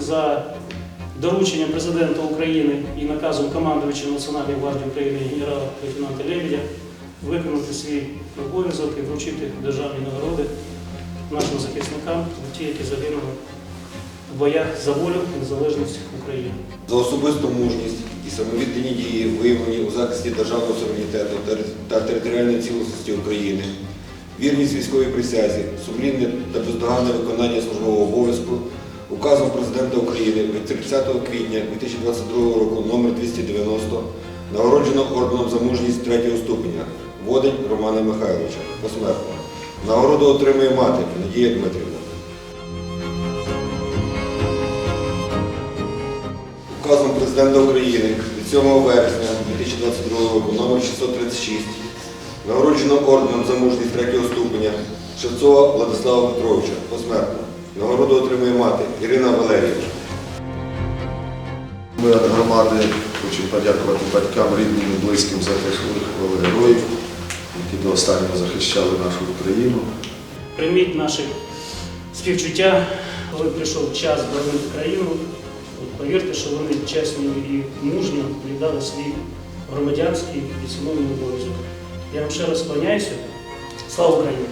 за дорученням президента України і наказом командувача Національної гвардії України генерала-лейтенанта Лебедя виконати свій обов'язок і вручити державні нагороди нашим захисникам, ті, які загинули в боях за волю і незалежність України. за особисту мужність і самовіддані дії, виявлені у захисті державного суверенітету та територіальної цілісності України, вірність військовій присязі, сумлінне та бездоганне виконання службового обов'язку, указом Президента України від 30 квітня 2022 року номер 290 нагороджено орденом за мужність третього ступеня Водень Романа Михайловича посмертно. Нагороду отримує мати Надія Дмитрівна. Указом Президента України від 7 вересня 2022 року номер 636 нагороджено орденом за мужність третього ступеня Шевцова Владислава Петровича посмертно. Нагороду отримує мати Ірина Валеріївна. Ми від громади хочемо подякувати батькам, рідним і близьким за тих виховали героїв, які до останнього захищали нашу Україну. Прийміть наші співчуття, коли прийшов час боронити країну. Повірте, що вони чесно і мужньо віддали свій громадянський і цивільний обов'язок. Я вам ще раз склоняюся. Слава Україні!